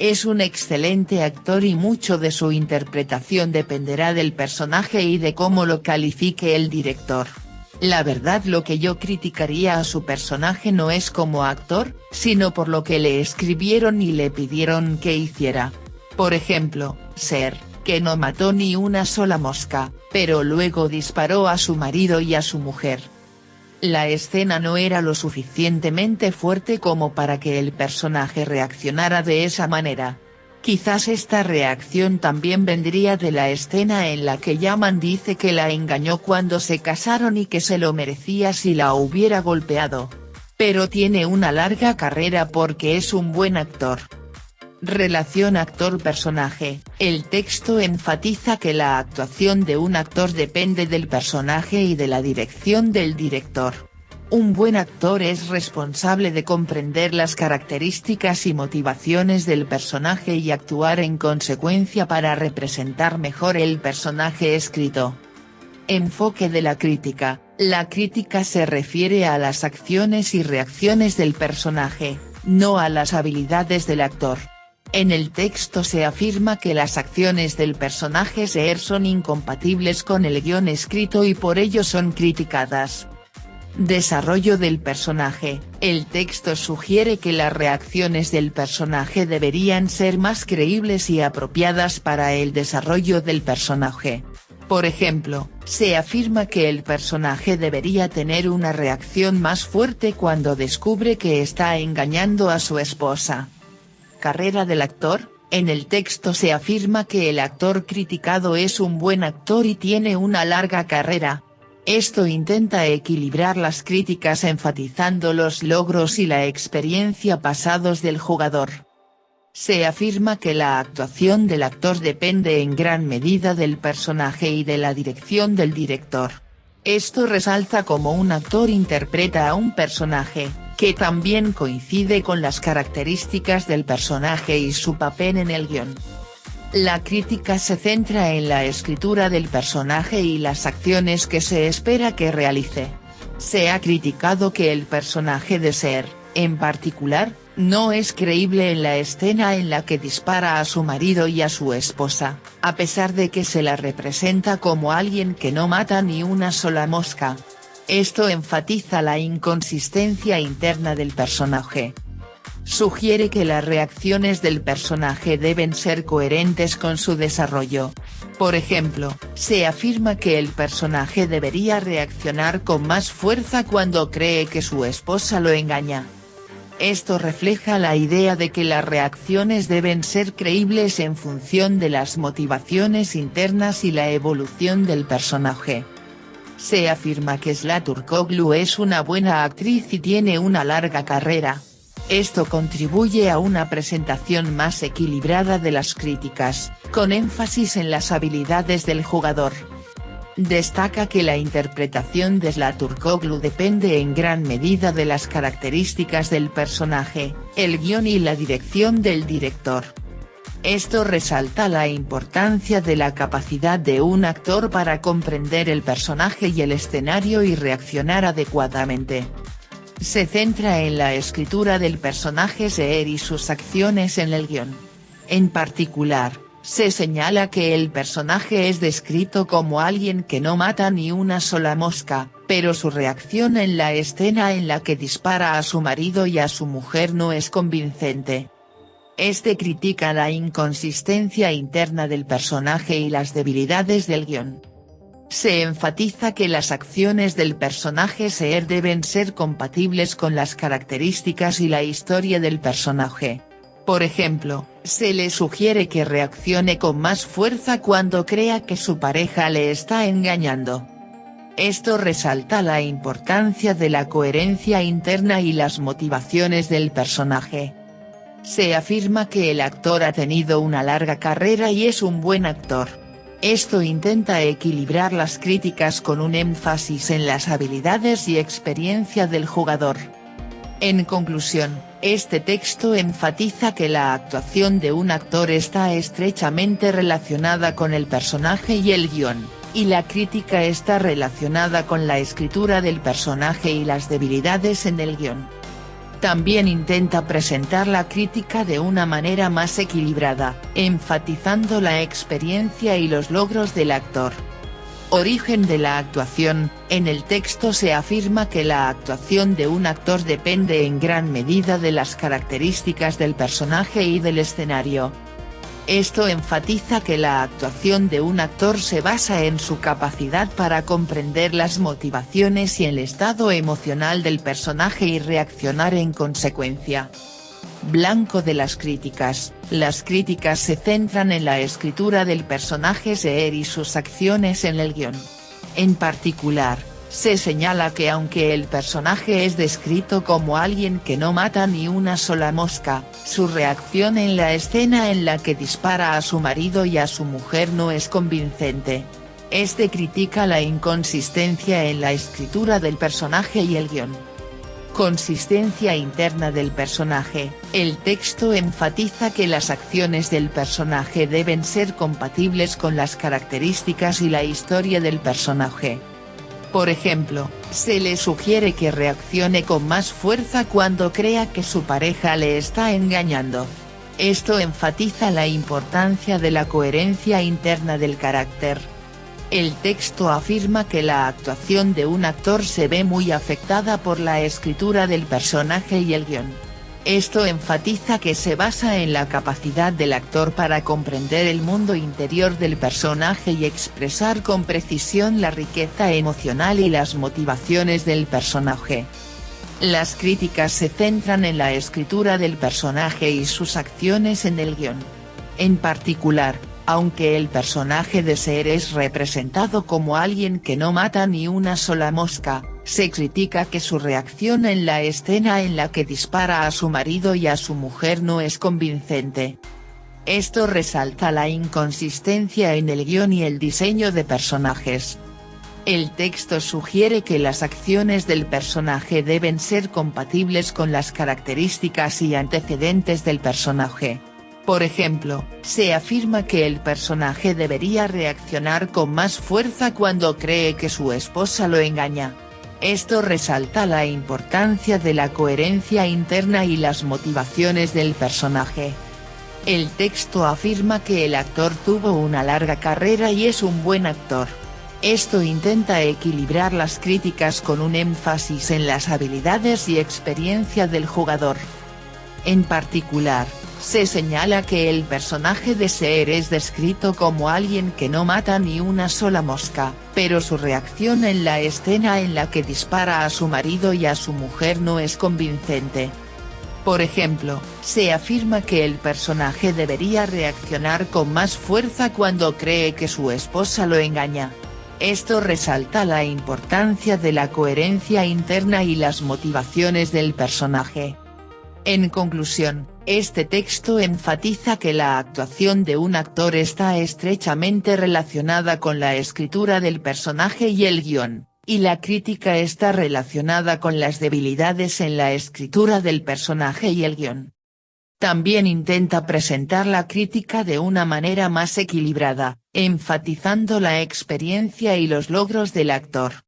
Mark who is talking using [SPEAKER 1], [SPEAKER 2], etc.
[SPEAKER 1] Es un excelente actor y mucho de su interpretación dependerá del personaje y de cómo lo califique el director. La verdad lo que yo criticaría a su personaje no es como actor, sino por lo que le escribieron y le pidieron que hiciera. Por ejemplo, Ser, que no mató ni una sola mosca, pero luego disparó a su marido y a su mujer. La escena no era lo suficientemente fuerte como para que el personaje reaccionara de esa manera. Quizás esta reacción también vendría de la escena en la que Yaman dice que la engañó cuando se casaron y que se lo merecía si la hubiera golpeado. Pero tiene una larga carrera porque es un buen actor. Relación actor-personaje, el texto enfatiza que la actuación de un actor depende del personaje y de la dirección del director. Un buen actor es responsable de comprender las características y motivaciones del personaje y actuar en consecuencia para representar mejor el personaje escrito. Enfoque de la crítica, la crítica se refiere a las acciones y reacciones del personaje, no a las habilidades del actor. En el texto se afirma que las acciones del personaje Seer son incompatibles con el guion escrito y por ello son criticadas. Desarrollo del personaje, el texto sugiere que las reacciones del personaje deberían ser más creíbles y apropiadas para el desarrollo del personaje. Por ejemplo, se afirma que el personaje debería tener una reacción más fuerte cuando descubre que está engañando a su esposa. Carrera del actor, en el texto se afirma que el actor criticado es un buen actor y tiene una larga carrera. Esto intenta equilibrar las críticas enfatizando los logros y la experiencia pasados del jugador. Se afirma que la actuación del actor depende en gran medida del personaje y de la dirección del director. Esto resalta cómo un actor interpreta a un personaje, que también coincide con las características del personaje y su papel en el guion. La crítica se centra en la escritura del personaje y las acciones que se espera que realice. Se ha criticado que el personaje de Ser, en particular, no es creíble en la escena en la que dispara a su marido y a su esposa, a pesar de que se la representa como alguien que no mata ni una sola mosca. Esto enfatiza la inconsistencia interna del personaje. Sugiere que las reacciones del personaje deben ser coherentes con su desarrollo. Por ejemplo, se afirma que el personaje debería reaccionar con más fuerza cuando cree que su esposa lo engaña. Esto refleja la idea de que las reacciones deben ser creíbles en función de las motivaciones internas y la evolución del personaje. Se afirma que Slaturkoglu es una buena actriz y tiene una larga carrera. Esto contribuye a una presentación más equilibrada de las críticas, con énfasis en las habilidades del jugador. Destaca que la interpretación de Slaturkoglu depende en gran medida de las características del personaje, el guion y la dirección del director. Esto resalta la importancia de la capacidad de un actor para comprender el personaje y el escenario y reaccionar adecuadamente. Se centra en la escritura del personaje Seer y sus acciones en el guion. En particular, se señala que el personaje es descrito como alguien que no mata ni una sola mosca, pero su reacción en la escena en la que dispara a su marido y a su mujer no es convincente. Este critica la inconsistencia interna del personaje y las debilidades del guion. Se enfatiza que las acciones del personaje Seer deben ser compatibles con las características y la historia del personaje. Por ejemplo, se le sugiere que reaccione con más fuerza cuando crea que su pareja le está engañando. Esto resalta la importancia de la coherencia interna y las motivaciones del personaje. Se afirma que el actor ha tenido una larga carrera y es un buen actor. Esto intenta equilibrar las críticas con un énfasis en las habilidades y experiencia del jugador. En conclusión, este texto enfatiza que la actuación de un actor está estrechamente relacionada con el personaje y el guion, y la crítica está relacionada con la escritura del personaje y las debilidades en el guion. También intenta presentar la crítica de una manera más equilibrada, enfatizando la experiencia y los logros del actor. Origen de la actuación, en el texto se afirma que la actuación de un actor depende en gran medida de las características del personaje y del escenario. Esto enfatiza que la actuación de un actor se basa en su capacidad para comprender las motivaciones y el estado emocional del personaje y reaccionar en consecuencia blanco de las críticas, las críticas se centran en la escritura del personaje Seer y sus acciones en el guion. En particular, se señala que aunque el personaje es descrito como alguien que no mata ni una sola mosca, su reacción en la escena en la que dispara a su marido y a su mujer no es convincente. Este critica la inconsistencia en la escritura del personaje y el guion. Consistencia interna del personaje, el texto enfatiza que las acciones del personaje deben ser compatibles con las características y la historia del personaje. Por ejemplo, se le sugiere que reaccione con más fuerza cuando crea que su pareja le está engañando. Esto enfatiza la importancia de la coherencia interna del carácter. El texto afirma que la actuación de un actor se ve muy afectada por la escritura del personaje y el guion. Esto enfatiza que se basa en la capacidad del actor para comprender el mundo interior del personaje y expresar con precisión la riqueza emocional y las motivaciones del personaje. Las críticas se centran en la escritura del personaje y sus acciones en el guion. En particular, aunque el personaje de Ser es representado como alguien que no mata ni una sola mosca, se critica que su reacción en la escena en la que dispara a su marido y a su mujer no es convincente. Esto resalta la inconsistencia en el guion y el diseño de personajes. El texto sugiere que las acciones del personaje deben ser compatibles con las características y antecedentes del personaje. Por ejemplo, se afirma que el personaje debería reaccionar con más fuerza cuando cree que su esposa lo engaña. Esto resalta la importancia de la coherencia interna y las motivaciones del personaje. El texto afirma que el actor tuvo una larga carrera y es un buen actor. Esto intenta equilibrar las críticas con un énfasis en las habilidades y experiencia del jugador. En particular, se señala que el personaje de Ser es descrito como alguien que no mata ni una sola mosca, pero su reacción en la escena en la que dispara a su marido y a su mujer no es convincente. Por ejemplo, se afirma que el personaje debería reaccionar con más fuerza cuando cree que su esposa lo engaña. Esto resalta la importancia de la coherencia interna y las motivaciones del personaje. En conclusión, este texto enfatiza que la actuación de un actor está estrechamente relacionada con la escritura del personaje y el guion, y la crítica está relacionada con las debilidades en la escritura del personaje y el guion. También intenta presentar la crítica de una manera más equilibrada, enfatizando la experiencia y los logros del actor.